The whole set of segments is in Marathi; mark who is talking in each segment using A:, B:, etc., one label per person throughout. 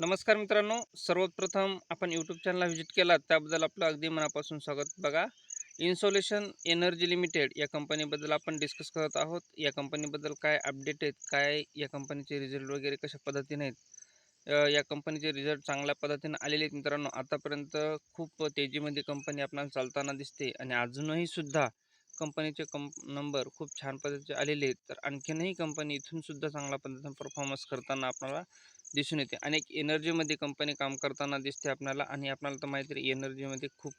A: नमस्कार मित्रांनो. सर्वप्रथम आपण यूट्यूब चॅनलला व्हिजिट केला त्याबद्दल आपलं अगदी मनापासून स्वागत बघा. इन्सोलेशन एनर्जी लिमिटेड या कंपनीबद्दल आपण डिस्कस करत आहोत. या कंपनीबद्दल काय अपडेट आहेत काय या कंपनीचे रिझल्ट वगैरे कशा पद्धतीने आहेत? या कंपनीचे रिझल्ट चांगल्या पद्धतीने आलेले आहेत मित्रांनो. आतापर्यंत खूप तेजीमध्ये कंपनी आपल्याला चालताना दिसते आणि अजूनही सुद्धा कंपनीचे कंप नंबर खूप छान पद्धतीचे आलेले आहेत. तर आणखीनही कंपनी इथून सुद्धा चांगल्या पद्धतीने परफॉर्मन्स करताना आपल्याला दिसून येते. अनेक एनर्जीमध्ये कंपनी काम करताना दिसते आपल्याला आणि आपल्याला तर माहिती आहे एनर्जीमध्ये खूप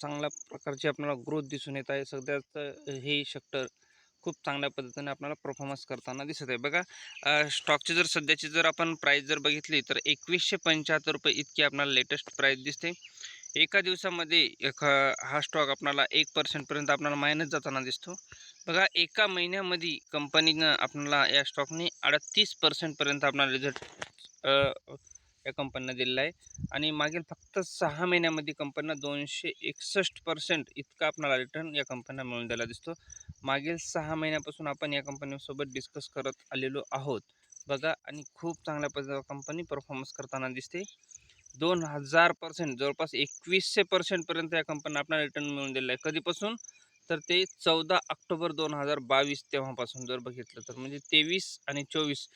A: चांगल्या प्रकारची आपल्याला ग्रोथ दिसून येत आहे. सध्याच हे सेक्टर खूप चांगल्या पद्धतीने आपल्याला परफॉर्मन्स करताना दिसत आहे. बघा स्टॉकची जर सध्याची जर आपण प्राईस जर बघितली तर एकवीसशे पंच्याहत्तर रुपये इतकी आपल्याला लेटेस्ट प्राईस दिसते. एका दिवसामध्ये एक हा स्टॉक आपणाला एक पर्सेंटपर्यंत आपल्याला मायनस जाताना दिसतो. बघा एका महिन्यामध्ये कंपनीनं आपणाला या स्टॉकने अडतीस पर्सेंटपर्यंत आपणाला रिझल्ट या कंपनीनं दिलेला आहे. आणि मागील फक्त सहा महिन्यामध्ये कंपनीनं दोनशे एकसष्ट पर्सेंट इतका आपणाला रिटर्न या कंपन्या मिळून द्यायला दिसतो. मागील सहा महिन्यापासून आपण या कंपनीसोबत डिस्कस करत आलेलो आहोत. बघा आणि खूप चांगल्या पद्धतीने कंपनी परफॉर्मन्स करताना दिसते. दोन हजार पर्सेंट जवळपास एकवीसशे पर्सेंटपर्यंत या कंपनीनं आपल्याला रिटर्न मिळून दिलेला आहे. कधीपासून? तर ते चौदा ऑक्टोबर दोन हजार बावीस तेव्हापासून जर बघितलं तर. म्हणजे तेवीस आणि चोवीस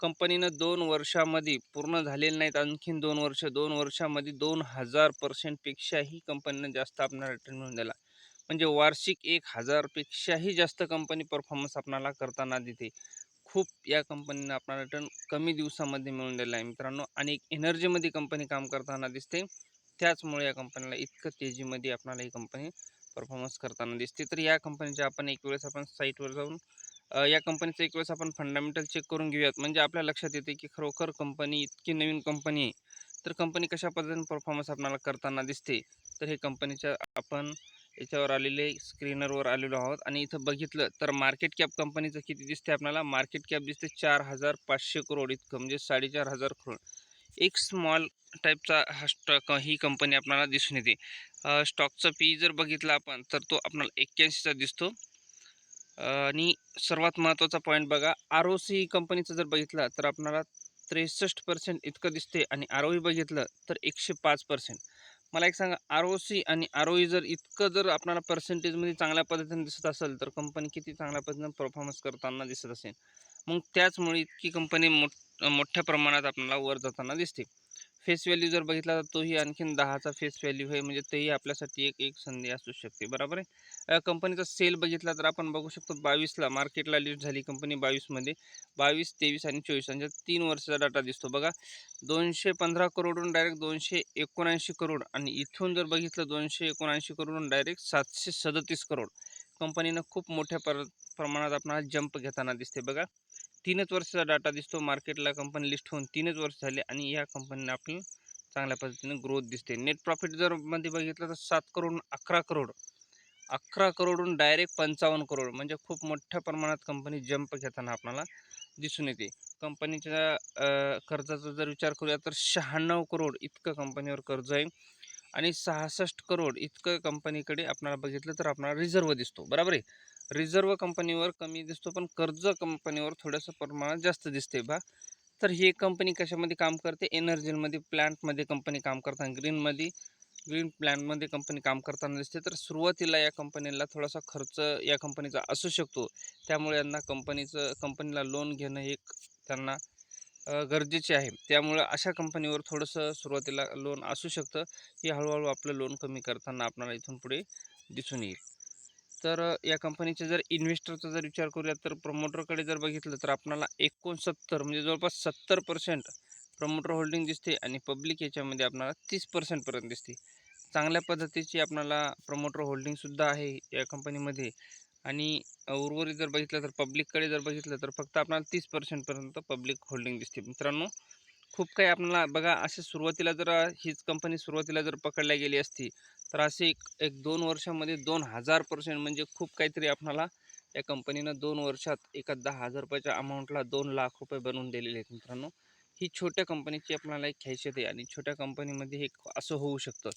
A: कंपनीनं दोन वर्षामध्ये पूर्ण झालेले नाहीत. आणखीन दोन वर्ष दोन वर्षामध्ये दोन हजार पर्सेंटपेक्षाही कंपनीनं जास्त आपल्याला रिटर्न मिळून दिला. म्हणजे वार्षिक एक हजारपेक्षाही जास्त कंपनी परफॉर्मन्स आपणाला करताना देते खूप या कंपनीनं आपला रिटर्न कमी दिवसामध्ये मिळून दिला आहे मित्रांनो. आणि एक एनर्जीमध्ये कंपनी काम करताना दिसते. त्याचमुळे या कंपनीला इतकं तेजीमध्ये आपणाला ही कंपनी परफॉर्मन्स करताना दिसते. तर या कंपनीच्या आपण एक वेळेस आपण साईटवर जाऊन या कंपनीचं एक वेळेस आपण फंडामेंटल चेक करून घेऊयात. म्हणजे आपल्या लक्षात येते की खरोखर कंपनी इतकी नवीन कंपनी आहे. तर कंपनी कशा पद्धतीने परफॉर्मन्स आपणाला करताना दिसते? तर हे कंपनीच्या आपण याच्यावर आलेले स्क्रीनरवर आलेलो आहोत. आणि इथं बघितलं तर मार्केट कॅप कंपनीचं किती दिसते आपल्याला? मार्केट कॅप दिसते चार हजार पाचशे करोड इतकं म्हणजे साडेचार हजार करोड एक स्मॉल टाईपचा हा स्टॉक ही कंपनी आपल्याला दिसून येते. स्टॉकचा पी जर बघितला आपण तर तो आपल्याला एक्क्याऐंशीचा दिसतो. आणि सर्वात महत्त्वाचा पॉईंट बघा आर ओ सी कंपनीचं जर बघितलं तर आपल्याला त्रेसष्ट पर्सेंट इतकं दिसते आणि आर ओ ई बघितलं तर एकशे पाच पर्सेंट मला एक सांगा आर ओ सी आणि आर ओ ई जर इतकं जर आपल्याला पर्सेंटेजमध्ये चांगल्या पद्धतीने दिसत असेल तर कंपनी किती चांगल्या पद्धतीने परफॉर्मन्स करताना दिसत असेल? मग त्याचमुळे इतकी कंपनी मोठ मोठ्या प्रमाणात आपल्याला वर जाताना दिसते. फेस व्हॅल्यू जर बघितला तर तोही आणखीन दहाचा फेस व्हॅल्यू आहे म्हणजे तेही आपल्यासाठी एक एक संधी असू शकते. बरोबर आहे? कंपनीचा सेल बघितला तर आपण बघू शकतो बावीसला मार्केटला लिस्ट झाली कंपनी बावीसमध्ये. बावीस तेवीस आणि चोवीस यांच्या तीन वर्षाचा डाटा दिसतो. बघा दोनशे पंधरा करोडून डायरेक्ट दोनशे एकोणऐंशी करोड आणि इथून जर बघितलं दोनशे एकोणऐंशी करोडून डायरेक्ट सातशे सदतीस करोड. कंपनीनं खूप मोठ्या प्र प्रमाणात आपणाला जंप घेताना दिसते. बघा तीनच वर्षाचा डाटा दिसतो. मार्केटला कंपनी लिस्ट होऊन तीनच वर्ष झाले आणि या कंपनीने आपली चांगल्या पद्धतीने ग्रोथ दिसते. नेट प्रॉफिट जर मध्ये बघितलं तर सात करोड अकरा करोड. अकरा करोडून डायरेक्ट पंचावन्न करोड. म्हणजे खूप मोठ्या प्रमाणात कंपनी जंप घेताना आपल्याला दिसून येते. कंपनीच्या कर्जाचा जर विचार करूया तर शहाण्णव करोड इतकं कंपनीवर कर्ज आहे. आणि सहासष्ट करोड इतकं कंपनीकडे आपल्याला बघितलं तर आपल्याला रिझर्व दिसतो. बरोबर आहे? रिझर्व कंपनीवर कमी दिसतो पण कर्ज कंपनीवर थोडंसं प्रमाणात जास्त दिसते बा. तर ही कंपनी कशामध्ये काम करते? एनर्जीमध्ये प्लॅन्टमध्ये कंपनी काम करताना ग्रीनमध्ये ग्रीन प्लॅनमध्ये कंपनी काम करताना दिसते. तर सुरुवातीला या कंपनीला थोडासा खर्च या कंपनीचा असू शकतो. त्यामुळे यांना कंपनीचं कंपनीला लोन घेणं हे त्यांना गरजेचे आहे. त्यामुळं अशा कंपनीवर थोडंसं सुरुवातीला लोन असू शकतं. हे हळूहळू आपलं लोन कमी करताना आपल्याला इथून पुढे दिसून येईल. तर या कंपनीचे जर इन्व्हेस्टरचा जर विचार करूया तर प्रमोटरकडे जर बघितलं तर आपणाला एकोणसत्तर म्हणजे जवळपास सत्तर पर्सेंट प्रमोटर होल्डिंग दिसते आणि पब्लिक याच्यामध्ये आपणाला तीस पर्सेंटपर्यंत दिसते. चांगल्या पद्धतीची आपणाला प्रमोटर होल्डिंगसुद्धा आहे या कंपनीमध्ये आणि उर्वरित जर बघितलं तर पब्लिककडे जर बघितलं तर फक्त आपल्याला तीस पर्सेंटपर्यंत पब्लिक होल्डिंग दिसते. मित्रांनो खूप काही आपल्याला बघा असे सुरुवातीला जर हीच कंपनी सुरुवातीला जर पकडल्या गेली असती तर असे एक एक दोन वर्षामध्ये दोन हजार पर्सेंट म्हणजे खूप काहीतरी आपणाला या कंपनीनं दोन वर्षात एका दहा हजार रुपयाच्या अमाऊंटला दोन लाख रुपये बनवून दिलेले आहेत मित्रांनो. ही छोट्या कंपनीची आपल्याला एक खासियत आहे आणि छोट्या कंपनीमध्ये हे असं होऊ शकतं.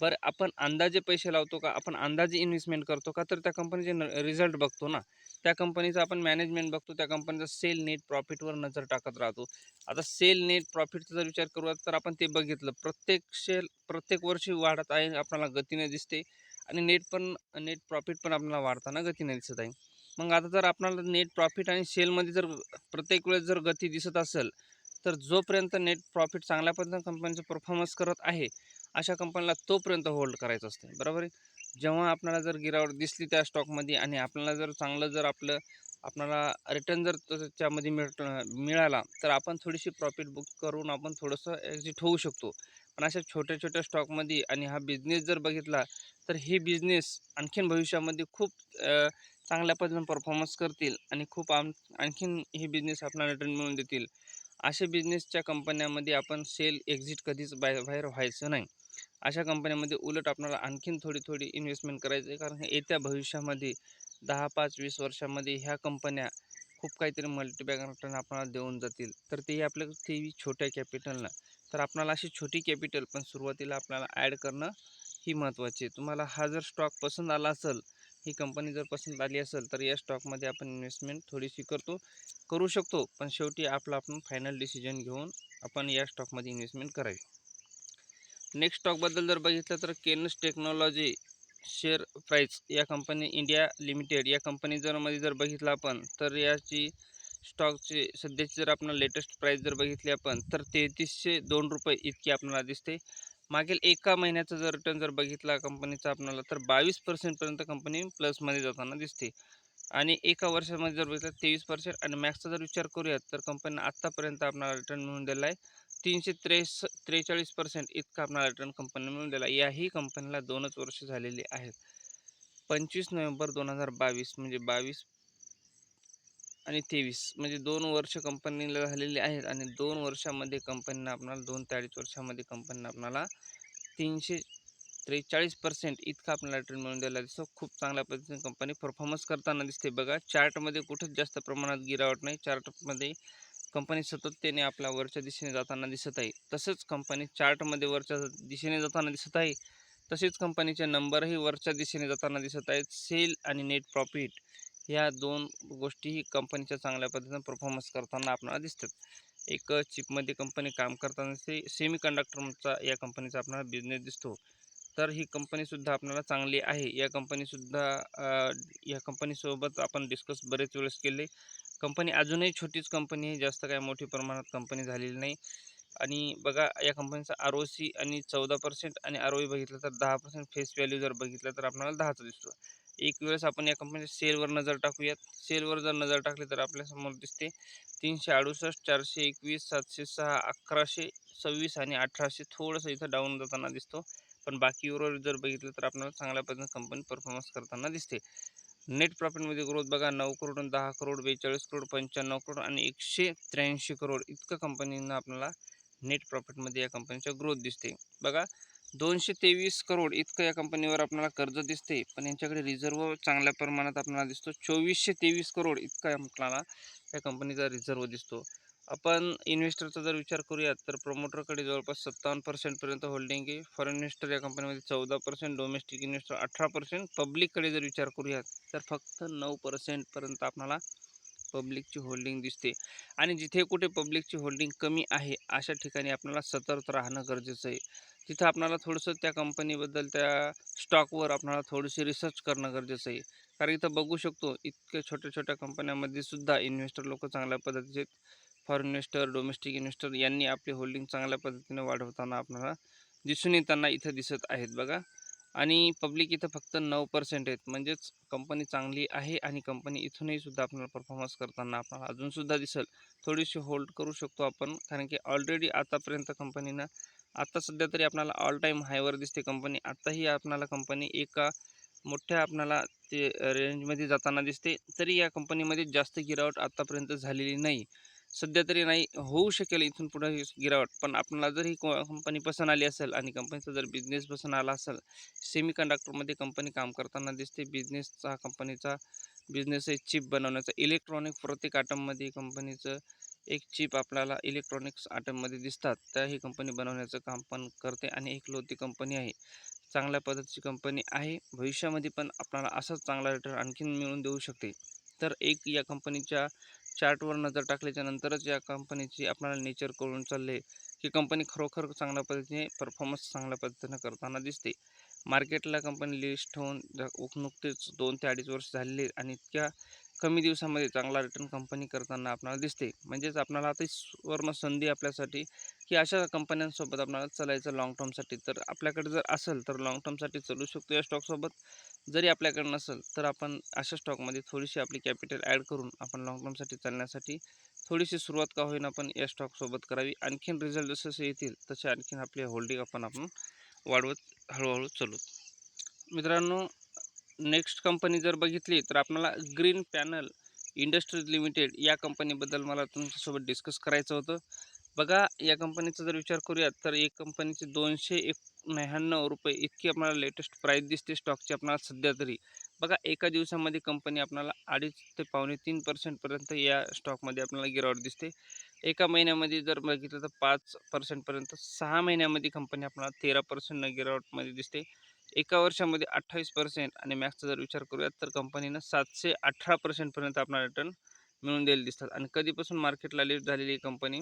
A: बरं आपण अंदाजे पैसे लावतो का? आपण अंदाजे इन्व्हेस्टमेंट करतो का? तर त्या कंपनीचे रिझल्ट बघतो ना. त्या कंपनीचं आपण मॅनेजमेंट बघतो त्या कंपनीचा सेल नेट प्रॉफिटवर नजर टाकत राहतो. आता सेल नेट प्रॉफिटचा जर विचार करू तर आपण ते बघितलं. प्रत्येक सेल प्रत्येक वर्षी वाढत आहे आपल्याला गतीने दिसते. आणि नेट पण नेट प्रॉफिट पण आपल्याला वाढताना गतीने दिसत आहे. मग आता जर आपल्याला नेट प्रॉफिट आणि सेलमध्ये जर प्रत्येक वेळेस जर गती दिसत असेल तर जोपर्यंत नेट प्रॉफिट चांगल्या कंपनीचं परफॉर्मन्स करत आहे अशा कंपनीला तोपर्यंत होल्ड करायचं असतं बरोबर आहे? जेव्हा आपल्याला जर गिरावट दिसली त्या स्टॉकमध्ये आणि आपल्याला जर चांगलं जर आपलं आपल्याला रिटर्न जर त्याच्यामध्ये मिळ मिळाला तर आपण थोडीशी प्रॉफिट बुक करून आपण थोडंसं एक्झिट होऊ शकतो. पण अशा छोट्या छोट्या स्टॉकमध्ये आणि हा बिझनेस जर बघितला तर हे बिझनेस आणखीन भविष्यामध्ये खूप चांगल्या पद्धतीने परफॉर्मन्स करतील आणि खूप आम आणखीन हे बिझनेस आपल्याला रिटर्न मिळवून देतील. अशा बिझनेसच्या कंपन्यामध्ये आपण सेल एक्झिट कधीच बाहेर बाहेर व्हायचं नाही. अशा कंपन्यामध्ये उलट आपणाला आणखीन थोडी थोडी इन्व्हेस्टमेंट करायचं आहे कारण येत्या भविष्यामध्ये दहा पाच वीस वर्षामध्ये ह्या कंपन्या खूप काहीतरी मल्टीबॅग रिटर्न आपल्याला देऊन जातील. तर ते आपल्या ते छोट्या कॅपिटलनं तर आपणाला अशी छोटी कॅपिटल पण सुरुवातीला आपल्याला ॲड करणं ही महत्त्वाची आहे. तुम्हाला हा जर स्टॉक पसंत आला असेल ही कंपनी जर पसंत आली असेल तर या स्टॉकमध्ये आपण इन्व्हेस्टमेंट थोडीशी करतो करू शकतो. पण शेवटी आपलं आपण फायनल डिसिजन घेऊन आपण या स्टॉकमध्ये इन्व्हेस्टमेंट करावी. नेक्स्ट स्टॉकबद्दल जर बघितलं तर केनस टेक्नॉलॉजी शेअर प्राईस या कंपनी इंडिया लिमिटेड या कंपनी जर मध्ये जर बघितलं आपण तर याची स्टॉकची सध्याची जर आपण लेटेस्ट प्राईस जर बघितली आपण तर तेहतीसशे दोन रुपये इतकी आपल्याला दिसते. मागील एका महिन्याचा जर रिटर्न जर बघितला कंपनीचा आपल्याला तर बावीस पर्सेंटपर्यंत कंपनी प्लसमध्ये जाताना दिसते. आणि एका वर्षामध्ये जर बघितलं तेवीस पर्सेंट आणि मॅक्सचा जर विचार करूयात तर कंपनीनं आत्तापर्यंत आपल्याला रिटर्न मिळून दिला आहे. तीनशे त्रेस त्रेचाळीस पर्सेंट इतका आपणाला रिटर्न कंपनी मिळून दिला. याही कंपनीला दोनच वर्ष झालेली आहेत. पंचवीस नोव्हेंबर दोन हजार बावीस म्हणजे बावीस आणि तेवीस म्हणजे दोन वर्ष कंपनीला झालेली आहेत आणि दोन वर्षामध्ये कंपनीनं आपणाला दोन ते अडीच वर्षामध्ये कंपनीनं आपणाला तीनशे त्रेचाळीस पर्सेंट इतका आपल्याला रिटर्न मिळून द्यायला दिसतो. खूप चांगल्या पद्धतीने कंपनी परफॉर्मन्स करताना दिसते. बघा चार्टमध्ये कुठंच जास्त प्रमाणात गिरावट नाही. चार्टमध्ये कंपनी सतततेने आपल्या वरच्या दिशेने जाताना दिसत आहे. तसंच कंपनी चार्टमध्ये वरच्या दिशेने जाताना दिसत आहे. तसेच कंपनीचे नंबरही वरच्या दिशेने जाताना दिसत आहेत. सेल आणि नेट प्रॉफिट ह्या दोन गोष्टीही कंपनीच्या चांगल्या पद्धतीनं परफॉर्मन्स करताना आपल्याला दिसतात. एक चिपमध्ये कंपनी काम करताना से सेमी कंडक्टरचा या कंपनीचा आपल्याला बिझनेस दिसतो. तर ही कंपनीसुद्धा आपल्याला चांगली आहे. या कंपनीसुद्धा या कंपनीसोबत आपण डिस्कस बरेच वेळेस केले. कंपनी अजूनही छोटीच कंपनी आहे जास्त काय मोठी प्रमाणात कंपनी झालेली नाही. आणि बघा या कंपनीचा आर ओ सी आणि चौदा पर्सेंट आणि आर ओ बघितलं तर दहा पर्सेंट फेस व्हॅल्यू जर बघितलं तर आपल्याला दहाचा दिसतो. एक वेळेस आपण या कंपनीच्या सेलवर नजर टाकूयात. सेलवर जर नजर टाकली तर आपल्यासमोर दिसते तीनशे अडुसष्ट चारशे एकवीस सातशे सहा अकराशे सव्वीस आणि अठराशे थोडंसं इथं डाऊन जाताना दिसतो. पण बाकीवर जर बघितलं तर आपल्याला चांगल्या पद्धतीने कंपनी परफॉर्मन्स करताना दिसते. नेट प्रॉफिटमध्ये ग्रोथ बघा नऊ करोड दहा करोड बेचाळीस करोड पंच्याण्णव करोड आणि एकशे त्र्याऐंशी करोड इतकं कंपनीनं आपल्याला नेट प्रॉफिटमध्ये या कंपनीचा ग्रोथ दिसते बघा दोनशे तेवीस करोड इतकं या कंपनीवर आपल्याला कर्ज दिसते पण यांच्याकडे रिझर्व चांगल्या प्रमाणात आपल्याला दिसतो. चोवीसशे तेवीस करोड इतका आपल्याला या कंपनीचा रिझर्व दिसतो. आपण इन्व्हेस्टरचा जर विचार करूयात तर प्रमोटरकडे जवळपास सत्तावन्न पर्सेंटपर्यंत होल्डिंग आहे. फॉरेन इन्व्हेस्टर या कंपनीमध्ये चौदा पर्सेंट डोमेस्टिक इन्व्हेस्टर अठरा पर्सेंट पब्लिककडे जर विचार करूयात तर फक्त नऊ पर्सेंटपर्यंत आपणाला पब्लिकची होल्डिंग दिसते. आणि जिथे कुठे पब्लिकची होल्डिंग कमी आहे अशा ठिकाणी आपल्याला सतर्क राहणं गरजेचं आहे. तिथं आपल्याला थोडंसं त्या कंपनीबद्दल त्या स्टॉकवर आपल्याला थोडीशी रिसर्च करणं गरजेचं आहे. कारण इथं बघू शकतो इतक्या छोट्या छोट्या कंपन्यांमध्ये सुद्धा इन्व्हेस्टर लोक चांगल्या पद्धतीचे फॉरेन इन्व्हेस्टर डोमेस्टिक इन्व्हेस्टर यांनी आपली होल्डिंग चांगल्या पद्धतीने वाढवताना आपल्याला दिसून येताना इथं दिसत आहेत बघा. आणि पब्लिक इथं फक्त नऊ पर्सेंट आहेत. म्हणजेच कंपनी चांगली आहे आणि कंपनी इथूनही सुद्धा आपल्याला परफॉर्मन्स करताना आपल्याला अजूनसुद्धा दिसेल. थोडीशी होल्ड करू शकतो आपण. कारण की ऑलरेडी आतापर्यंत कंपनीनं आत्ता सध्या तरी आपल्याला ऑल टाईम हायवर दिसते कंपनी. आत्ताही आपल्याला कंपनी एका मोठ्या आपल्याला ते रेंजमध्ये जाताना दिसते. तरी या कंपनीमध्ये जास्त गिरावट आत्तापर्यंत झालेली नाही. सध्या तरी नाही होऊ शकेल इथून पुढे गिरावट. पण आपल्याला जर ही कंपनी पसंत आली असेल आणि कंपनीचा जर बिझनेस पसंत आला असेल सेमी कंडक्टरमध्ये कंपनी काम करताना दिसते. बिझनेसचा कंपनीचा बिझनेस आहे चिप बनवण्याचा. इलेक्ट्रॉनिक प्रत्येक आयटममध्ये कंपनीचं एक चिप आपल्याला इलेक्ट्रॉनिक्स आयटममध्ये दिसतात. त्या ही कंपनी बनवण्याचं काम पण करते आणि एक लोती कंपनी आहे. चांगल्या पद्धतीची कंपनी आहे. भविष्यामध्ये पण आपल्याला असाच चांगला रिटर्न आणखीन मिळून देऊ शकते. तर एक या कंपनीच्या चार्टवर नजर टाकल्याच्या नंतरच या कंपनीची आपल्याला नेचर कळून चालले की कंपनी खरोखर चांगल्या पद्धतीने परफॉर्मन्स चांगल्या पद्धतीने करताना दिसते. मार्केटला कंपनी लिस्ट होऊन नुकतेच दोन ते अडीच वर्ष झालेले आणि इतक्या कमी दिवसामध्ये चांगला रिटर्न कंपनी करताना आपल्याला दिसते. म्हणजेच आपणाला आता स्वर्ण सुवर्ण संधी आपल्यासाठी की अशा कंपन्यांसोबत आपल्याला चालायचं लॉंग टर्मसाठी तर आपल्याकडे जर असेल तर लॉंग टर्मसाठी चालू शकतो या स्टॉकसोबत जरी आपल्याकडे नसेल तर आपण अशा स्टॉकमध्ये थोडीशी आपली कॅपिटल ॲड करून आपण लॉंग टर्मसाठी चालण्यासाठी थोडीशी सुरुवात का होईना आपण या स्टॉकसोबत करावी. आणखीन रिझल्ट जसे जसे येतील तसे आणखीन आपले होल्डिंग आपण आपण वाढवत हळूहळू चालू. मित्रांनो नेक्स्ट कंपनी जर बघितली तर आपल्याला ग्रीन पॅनल इंडस्ट्रीज लिमिटेड या कंपनीबद्दल मला तुमच्यासोबत डिस्कस करायचं होतं. बघा या कंपनीचा जर विचार करूयात तर एक कंपनीचे दोनशे एकोणव्याण्णव रुपये इतकी आपल्याला लेटेस्ट प्राईस दिसते स्टॉकची आपल्याला सध्या तरी. बघा एका दिवसामध्ये कंपनी आपल्याला अडीच ते पावणे तीन पर्सेंटपर्यंत या स्टॉकमध्ये आपल्याला गिरावट दिसते. एका महिन्यामध्ये जर बघितलं तर पाच पर्सेंटपर्यंत सहा महिन्यामध्ये कंपनी आपल्याला तेरा पर्सेंट गिरावटमध्ये दिसते. एका वर्षामध्ये अठ्ठावीस पर्सेंट आणि मॅक्सचा जर विचार करूयात तर कंपनीनं सातशे अठरा पर्सेंटपर्यंत आपला रिटर्न मिळून दिलेले दिसतात. आणि कधीपासून मार्केटला लिफ्ट झालेली कंपनी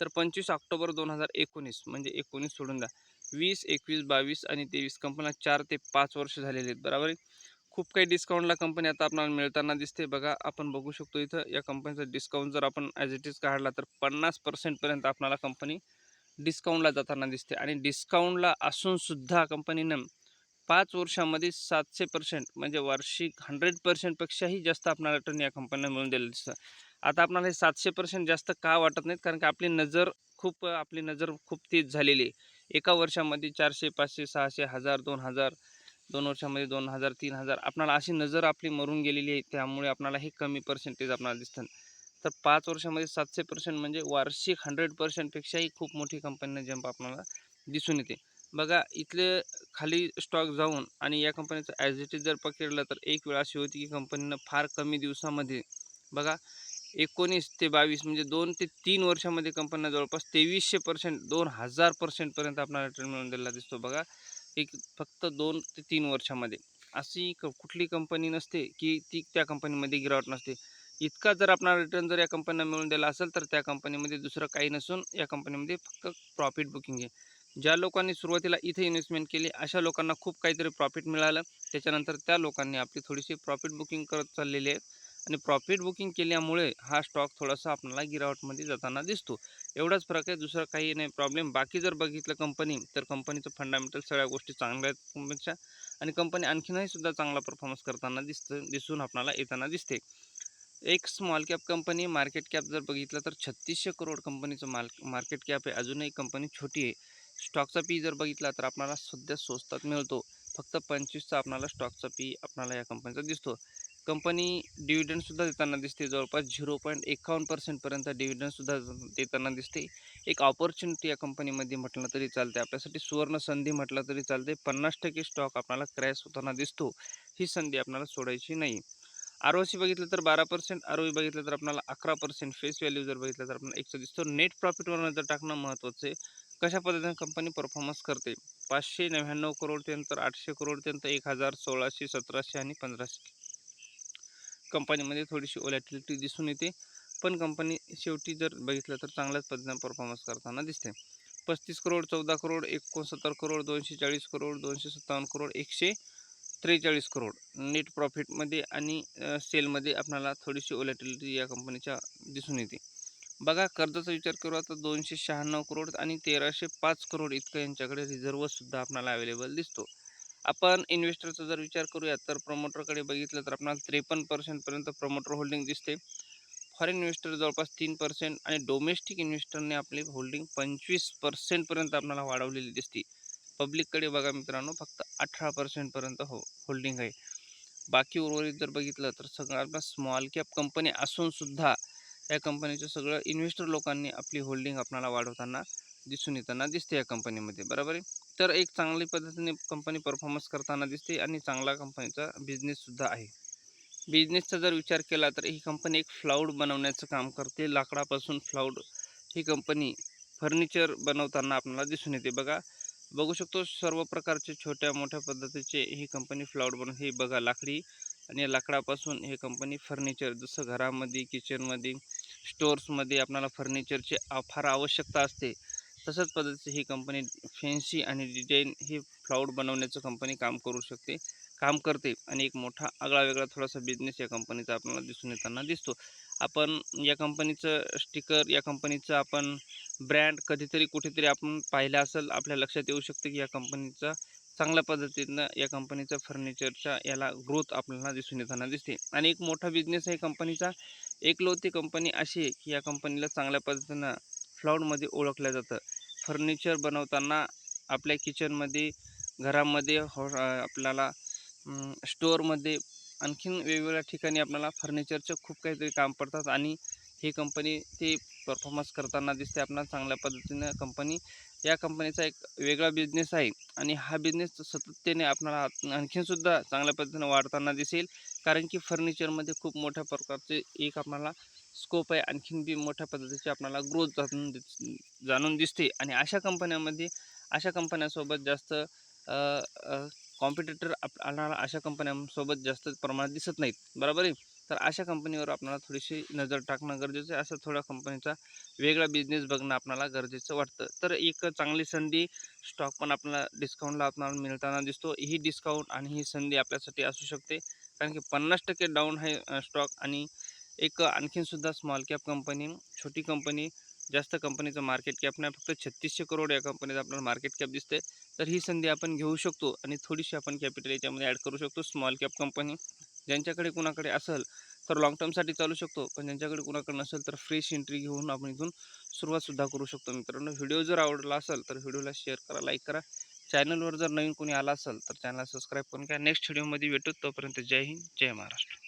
A: तर पंचवीस ऑक्टोबर दोन हजार एकोणीस म्हणजे एकोणीस सोडून द्या. वीस एकवीस बावीस आणि तेवीस कंपन्या चार ते पाच वर्ष झालेले आहेत. बरोबर आहे? खूप काही डिस्काउंटला कंपनी आता आपल्याला मिळताना दिसते. बघा आपण बघू शकतो इथं या कंपनीचा डिस्काउंट जर आपण ॲज इट इज काढला तर पन्नास पर्सेंटपर्यंत आपणाला कंपनी डिस्काउंटला जाताना दिसते. आणि डिस्काउंटला असूनसुद्धा कंपनीनं पाच वर्षामध्ये सातशे पर्सेंट म्हणजे वार्षिक हंड्रेड पर्सेंटपेक्षाही जास्त आपणाला रिटर्न या कंपन्या मिळून दिलेलं दिसतं. आता आपणाला हे सातशे पर्सेंट जास्त का वाटत नाहीत? कारण की आपली नजर खूप आपली नजर खूप तेज झालेली आहे. एका वर्षामध्ये चारशे पाचशे सहाशे हजार दोन हजार दोन वर्षामध्ये दोन हजार तीन हजार. आपणाला अशी नजर आपली मरून गेलेली आहे. त्यामुळे आपणाला हे कमी पर्सेंटेज आपणाला दिसतं. तर पाच वर्षामध्ये सातशे पर्सेंट म्हणजे वार्षिक हंड्रेड पर्सेंटपेक्षाही खूप मोठी कंपनीने जंप आपल्याला दिसून येते. बघा इथले खाली स्टॉक जाऊन आणि या कंपनीचं ॲज इट इज जर पकडलं तर एक वेळ अशी होती की कंपनीनं फार कमी दिवसामध्ये बघा एकोणीस ते बावीस म्हणजे दोन ते तीन वर्षामध्ये कंपन्या जवळपास तेवीसशे पर्सेंट दोन हजार पर्सेंटपर्यंत आपल्याला रिटर्न मिळून दिलेला दिसतो बघा एक फक्त दोन ते तीन वर्षामध्ये. अशी क कुठली कंपनी नसते की ती त्या कंपनीमध्ये गिरावट नसते. इतका जर आपणाला रिटर्न जर या कंपनीला मिळून दिला असेल तर त्या कंपनीमध्ये दुसरं काही नसून या कंपनीमध्ये फक्त प्रॉफिट बुकिंग आहे. ज्या लोकांनी सुरुवातीला इथे इन्व्हेस्टमेंट केली अशा लोकांना खूप काहीतरी प्रॉफिट मिळालं. त्याच्यानंतर त्या लोकांनी आपली थोडीशी प्रॉफिट बुकिंग करत चाललेली आहे. आणि प्रॉफिट बुकिंग केल्यामुळे हा स्टॉक थोडासा आपल्याला गिरावटमध्ये जाताना दिसतो. एवढाच फरक आहे दुसरा काही नाही प्रॉब्लेम बाकी जर बघितलं कंपनी तर कंपनीचं फंडामेंटल सगळ्या गोष्टी चांगल्या आहेत कंपनीच्या आणि कंपनी आणखीनही सुद्धा चांगला परफॉर्मन्स करताना दिसतं दिसून आपल्याला येताना दिसते. एक small cap company market cap जर बघितलं तर छत्तीसशे करोड कंपनीचं माल मार्केट कॅप आहे. अजूनही कंपनी छोटी आहे. स्टॉकचा पी जर बघितला तर आपल्याला सध्या स्वस्तात मिळतो. फक्त पंचवीसचा आपणाला स्टॉकचा पी आपणाला या कंपनीचा दिसतो. कंपनी डिव्हिडंडसुद्धा देताना दिसते. जवळपास झिरो पॉईंट एकावन्न पर्सेंटपर्यंत डिव्हिडंडसुद्धा देताना दिसते. एक ऑपॉर्च्युनिटी या कंपनीमध्ये म्हटलं तरी चालते आपल्यासाठी सुवर्ण संधी म्हटलं तरी चालते पन्नास टक्के स्टॉक आपल्याला क्रॅश होताना दिसतो. ही संधी आपल्याला सोडायची नाही. आर ओ सी बघितलं तर बारा पर्सेंट आर ओ बघितलं तर आपल्याला अकरा पर्सेंट. फेस व्हॅल्यू जर बघितलं तर आपल्याला एकशे दिसतो. नेट प्रॉफिटवर नजर टाकणं महत्त्वाचं आहे कशा पद्धतीने कंपनी परफॉर्मन्स करते? पाचशे नव्याण्णव करोड त्यानंतर आठशे करोड त्यानंतर एक हजार सोळाशे सतराशे आणि पंधराशे. कंपनीमध्ये थोडीशी ओलॅटिलिटी दिसून येते. पण कंपनी शेवटी जर बघितलं तर चांगल्याच पद्धतीने परफॉर्मन्स करताना दिसते. पस्तीस करोड चौदा करोड एकोणसत्तर करोड दोनशे चाळीस करोड दोनशे सत्तावन्न करोड एकशे त्रेचाळीस करोड. नेट प्रॉफिटमध्ये आणि सेलमध्ये आपल्याला थोडीशी ओलॅटिलिटी या कंपनीच्या दिसून येते. बघा कर्जाचा विचार करू आता दोनशे शहाण्णव करोड आणि तेराशे पाच करोड इतकं यांच्याकडे रिझर्वसुद्धा आपल्याला अवेलेबल दिसतो. आपण इन्व्हेस्टरचा जर विचार करूया तर प्रमोटरकडे बघितलं तर आपल्याला त्रेपन्न पर्सेंटपर्यंत प्रमोटर होल्डिंग दिसते. फॉरेन इन्व्हेस्टर जवळपास तीन पर्सेंट आणि डोमेस्टिक इन्व्हेस्टरने आपली होल्डिंग पंचवीस पर्सेंटपर्यंत आपल्याला वाढवलेली दिसते. पब्लिककडे बघा मित्रांनो फक्त अठरा पर्सेंटपर्यंत हो होल्डिंग आहे. बाकी उर्वरित जर बघितलं तर सगळं आपला स्मॉल कॅप कंपनी असूनसुद्धा या कंपनीचं सगळं इन्व्हेस्टर लोकांनी आपली होल्डिंग आपणाला वाढवताना दिसून येताना दिसते या कंपनीमध्ये बरोबर आहे? तर एक चांगली पद्धतीने कंपनी परफॉर्मन्स करताना दिसते आणि चांगला कंपनीचा बिझनेससुद्धा आहे. बिझनेसचा जर विचार केला तर ही कंपनी एक फ्लाऊड बनवण्याचं काम करते. लाकडापासून फ्लाऊड ही कंपनी फर्निचर बनवताना आपल्याला दिसून येते. बघा बघू शकतो सर्व प्रकारचे छोट्या मोठ्या पद्धतीचे ही कंपनी फ्लाऊड बनव ही बघा लाकडी आणि या लाकडापासून हे कंपनी फर्निचर जसं घरामध्ये किचनमध्ये स्टोर्समध्ये आपल्याला फर्निचरची फार आवश्यकता असते. तसंच पद्धतीची ही कंपनी फॅन्सी आणि डिझाईन ही फ्लाऊड बनवण्याचं कंपनी काम करू शकते काम करते आणि एक मोठा आगळा वेगळा थोडासा बिझनेस या कंपनीचा आपल्याला दिसून येताना दिसतो. आपण या कंपनीचं स्टिकर या कंपनीचं आपण ब्रँड कधीतरी कुठेतरी आपण पाहिलं असेल आपल्या लक्षात येऊ शकतं की या कंपनीचा चांगल्या पद्धतीनं या कंपनीचा फर्निचरच्या याला ग्रोथ आपल्याला दिसून येताना दिसते. आणि एक मोठा बिझनेस आहे कंपनीचा. एकलौती कंपनी अशी आहे की या कंपनीला चांगल्या पद्धतीनं फ्लाऊडमध्ये ओळखलं जातं. फर्निचर बनवताना आपल्या किचनमध्ये घरामध्ये हो आपल्याला स्टोअरमध्ये आणखीन वेगवेगळ्या ठिकाणी आपल्याला फर्निचरचं खूप काहीतरी काम पडतात. आणि ही कंपनी ते परफॉर्मन्स करताना दिसते. आपल्याला चांगल्या पद्धतीनं कंपनी या कंपनीचा एक वेगळा बिझनेस आहे आणि हा बिझनेस सातत्याने आपणाला आणखीनसुद्धा चांगल्या पद्धतीने वाढताना दिसेल. कारण की फर्निचरमध्ये खूप मोठ्या प्रकारचे एक आपणाला स्कोप आहे. आणखीन बी मोठ्या पद्धतीचे आपणाला ग्रोथ जाणून दिस जाणून दिसते. आणि अशा कंपन्यामध्ये अशा कंपन्यांसोबत जास्त कॉम्पिटिटर आपणाला अशा कंपन्यांसोबत जास्त प्रमाणात दिसत नाहीत. बरोबर आहे? तर अशा कंपनीवर आपल्याला थोडीशी नजर टाकणं गरजेचं आहे. असं थोड्या कंपनीचा वेगळा बिझनेस बघणं आपल्याला गरजेचं वाटतं. तर एक चांगली संधी स्टॉक पण आपल्याला डिस्काउंटला आपल्याला मिळताना दिसतो. ही डिस्काउंट आणि ही संधी आपल्यासाठी असू शकते. कारण की पन्नास टक्के डाऊन आहे स्टॉक आणि एक आणखीनसुद्धा स्मॉल कॅप कंपनी छोटी कंपनी जास्त कंपनीचं मार्केट कॅप नाही. फक्त छत्तीसशे करोड या कंपनीचं आपल्याला मार्केट कॅप दिसते. तर ही संधी आपण घेऊ शकतो आणि थोडीशी आपण कॅपिटल याच्यामध्ये ॲड करू शकतो. स्मॉल कॅप कंपनी ज्यांच्याकडे कुणाकडे असेल तर लाँग टर्मसाठी चालू शकतो. पण ज्यांच्याकडे कुणाकडे नसेल तर फ्रेश एंट्री घेऊन आपण इथून सुरुवातसुद्धा करू शकतो मित्रांनो. व्हिडिओ जर आवडला असेल तर व्हिडिओला शेअर करा लाईक करा. चॅनलवर जर नवीन कोणी आला असेल तर चॅनलला सबस्क्राईब करून घ्या. नेक्स्ट व्हिडिओमध्ये भेटू. तोपर्यंत जय हिंद जय महाराष्ट्र.